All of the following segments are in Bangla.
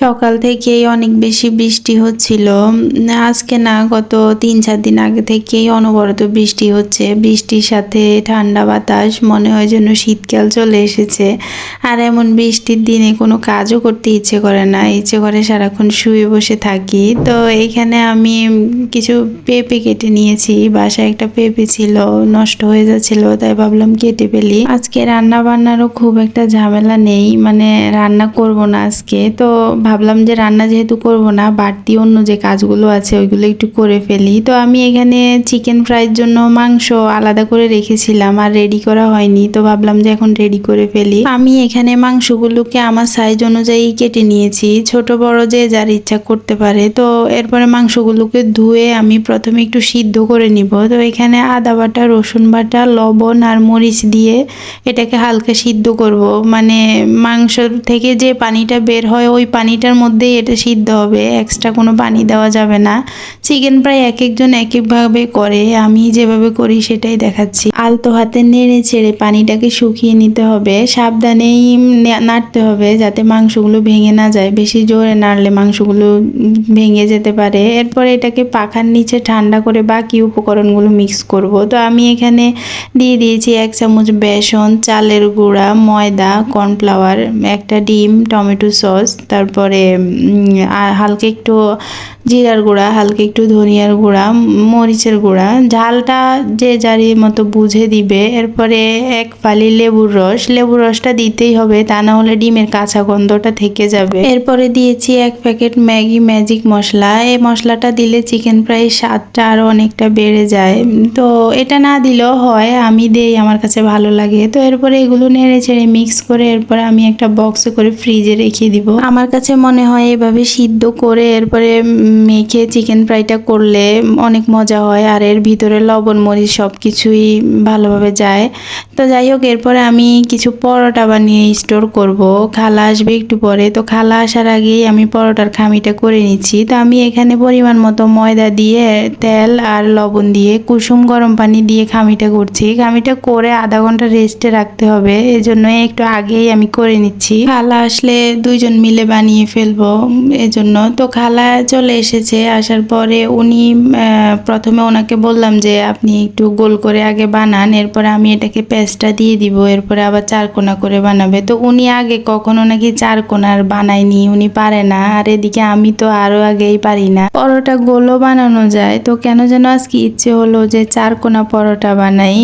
সকাল থেকেই অনেক বেশি বৃষ্টি হচ্ছিল। আজকে না, গত তিন, চার দিন আগে থেকেই অনবরত বৃষ্টি হচ্ছে। বৃষ্টির সাথে ঠান্ডা বাতাস, মনে হয় যেন শীতকাল চলে এসেছে। আর এমন বৃষ্টির দিনে কোনো কাজও করতে ইচ্ছে করে না। ইচ্ছে করে সারাক্ষণ শুয়ে বসে থাকি। তো এইখানে আমি কিছু পেঁপে কেটে নিয়েছি। বাসায় একটা পেঁপে ছিল, নষ্ট হয়ে যাচ্ছিল, তাই ভাবলাম কেটে ফেলি। আজকে রান্না বান্নারও খুব একটা ঝামেলা নেই। মানে রান্না করব না আজকে। তো ভাবলাম যে রান্না যেহেতু করব না, বাড়তি অন্য যে কাজগুলো আছে ওইগুলো একটু করে ফেলি। তো আমি এখানে চিকেন ফ্রাইয়ের জন্য মাংস আলাদা করে রেখেছিলাম আর রেডি করা হয়নি, তো ভাবলাম যে এখন রেডি করে ফেলি। আমি এখানে মাংসগুলোকে আমার সাইজ অনুযায়ী কেটে নিয়েছি, ছোট বড় যে যার ইচ্ছা করতে পারে। তো এরপরে মাংসগুলোকে ধুয়ে আমি প্রথমে একটু সিদ্ধ করে নিব। তো এখানে আদা বাটা, রসুন বাটা, লবণ আর মরিচ দিয়ে এটাকে হালকা সিদ্ধ করব। মানে মাংস থেকে যে পানিটা বের হয় ওই পানিটার মধ্যেই এটা সিদ্ধ হবে এক্সট্রা কোনো পানি দেওয়া যাবে না। চিকেন প্রায় এক একজন এক একভাবে করে, আমি যেভাবে করি সেটাই দেখাচ্ছি। আলতো হাতে নেড়ে ছেড়ে পানিটাকে শুকিয়ে নিতে হবে, সাবধানেই নাড়তে হবে যাতে মাংসগুলো ভেঙে না যায়। বেশি জোরে নাড়লে মাংসগুলো ভেঙে যেতে পারে। এরপরে এটাকে পাখার নিচে ঠান্ডা করে বাকি উপকরণগুলো মিক্স করব। তো আমি এখানে দিয়ে দিয়েছি এক চামচ বেসন, চালের গুঁড়া, ময়দা কর্নফ্লাওয়ার একটা ডিম, টমেটো সস, তারপরে আর হালকা একটু জিরার গুঁড়া, হালকা একটু ধনিয়ার গুঁড়া, মরিচের গুঁড়া। ঝালটা যে যারই মতো বুঝে দিবে। এরপরে এক ফালি লেবুর রস। লেবুর রসটা দিতেই হবে, তা না হলে ডিমের কাঁচা গন্ধটা থেকে যাবে। এরপরে দিয়েছি এক প্যাকেট ম্যাগি ম্যাজিক মশলা। এই মশলাটা দিলে চিকেন ফ্রাই স্বাদটা আরও অনেকটা বেড়ে যায়। তো এটা না দিলেও হয়, আমি দেই, আমার কাছে ভালো লাগে। তো এরপরে এগুলো নেড়ে ছেড়ে মিক্স করে এরপরে আমি একটা বক্সে করে ফ্রিজে রেখে দিব। আমার কাছে মনে হয় এভাবে সিদ্ধ করে এরপরে মেখে চিকেন ফ্রাইটা করলে অনেক মজা হয়, আর এর ভিতরে লবণ, মরিচ সব কিছুই ভালোভাবে যায়। তো যাই হোক, এরপরে আমি কিছু পরোটা বানিয়ে স্টোর করব। খালা আসবে একটু পরে। তো খালা আসার আগেই আমি পরোটার খামিটা করে নিচ্ছি। তো আমি এখানে পরিমাণ মতো ময়দা দিয়ে, তেল আর লবণ দিয়ে, কুসুম গরম পানি দিয়ে খামিটা করছি। খামিটা করে আধা ঘণ্টা রেস্টে রাখতে হবে। এজন্য একটু আগেই আমি করে নিচ্ছি। খালা আসলে দুইজন মিলে বানিয়ে ফেলব। এজন্য তো খালা চলে এসেছে, আসার পরে উনি প্রথমে ওনাকে বললাম যে, আপনি একটু গোল করে আগে বানান, এরপরে আমি এটাকে পেস্টটা দিয়ে দিব, এরপরে আবার চার কোনা করে বানাবে। তো উনি আগে কখনো নাকি চার কোনার বানায়নি, উনি পারে না, আর এদিকে আমি তো আরও আগেই পারি না। পরোটা গোলও বানানো যায়, তো কেন যেন আজকে ইচ্ছে হলো যে চার কোনা পরোটা বানাই।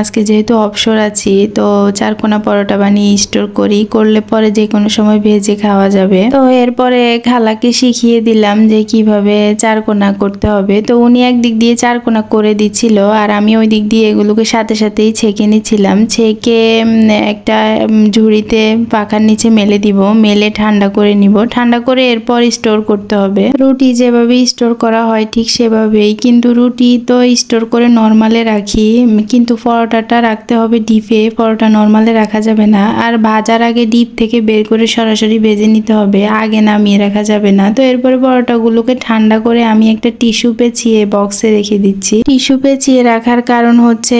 আজকে যেহেতু অবসর আছি, তো চার কোনা পরোটা বানিয়ে স্টোর করি, করলে পরে যে কোনো সময় ভেজে খাওয়া যাবে। তো এরপরে খালাকে শিখিয়ে দিলাম যে কীভাবে চার কোনা করতে হবে। তো উনি একদিক দিয়ে চার কোনা করে দিচ্ছিল আর আমি ওই দিক দিয়ে এগুলোকে সাথে সাথেই ছেঁকে নিচ্ছিলাম। ছেঁকে একটা ঝুড়িতে পাখার নিচে মেলে দিব। মেলে ঠান্ডা করে নিব। ঠান্ডা করে এরপর স্টোর করতে হবে। রুটি যেভাবে স্টোর করা হয় ঠিক সেভাবেই। কিন্তু রুটি তো স্টোর করে নর্মালে রাখি। কিন্তু পরোটাটা রাখতে হবে ডিপে। পরোটা নর্মালে রাখা যাবে না। আর ভাজার আগে ডিপ থেকে বের করে সরাসরি ভেজে নিতে হবে। আগে নামিয়ে রাখা যাবে না। তো এরপরে পরোটাগুলোকে ঠান্ডা করে আমি একটা টিস্যু পেঁচিয়ে বক্সে রেখে দিচ্ছি। টিস্যু পেঁচিয়ে রাখার কারণ হচ্ছে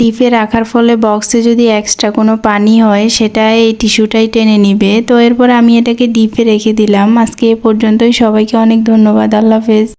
ডিপে রাখার ফলে বক্সে যদি এক্সট্রা কোনো পানি হয় সেটা এই টিস্যুটাই টেনে নিবে। তো এরপর আমি এটাকে ডিপে রেখে দিলাম। আজকে এ পর্যন্তই। সবাইকে অনেক ধন্যবাদ। আল্লাহ হাফেজ।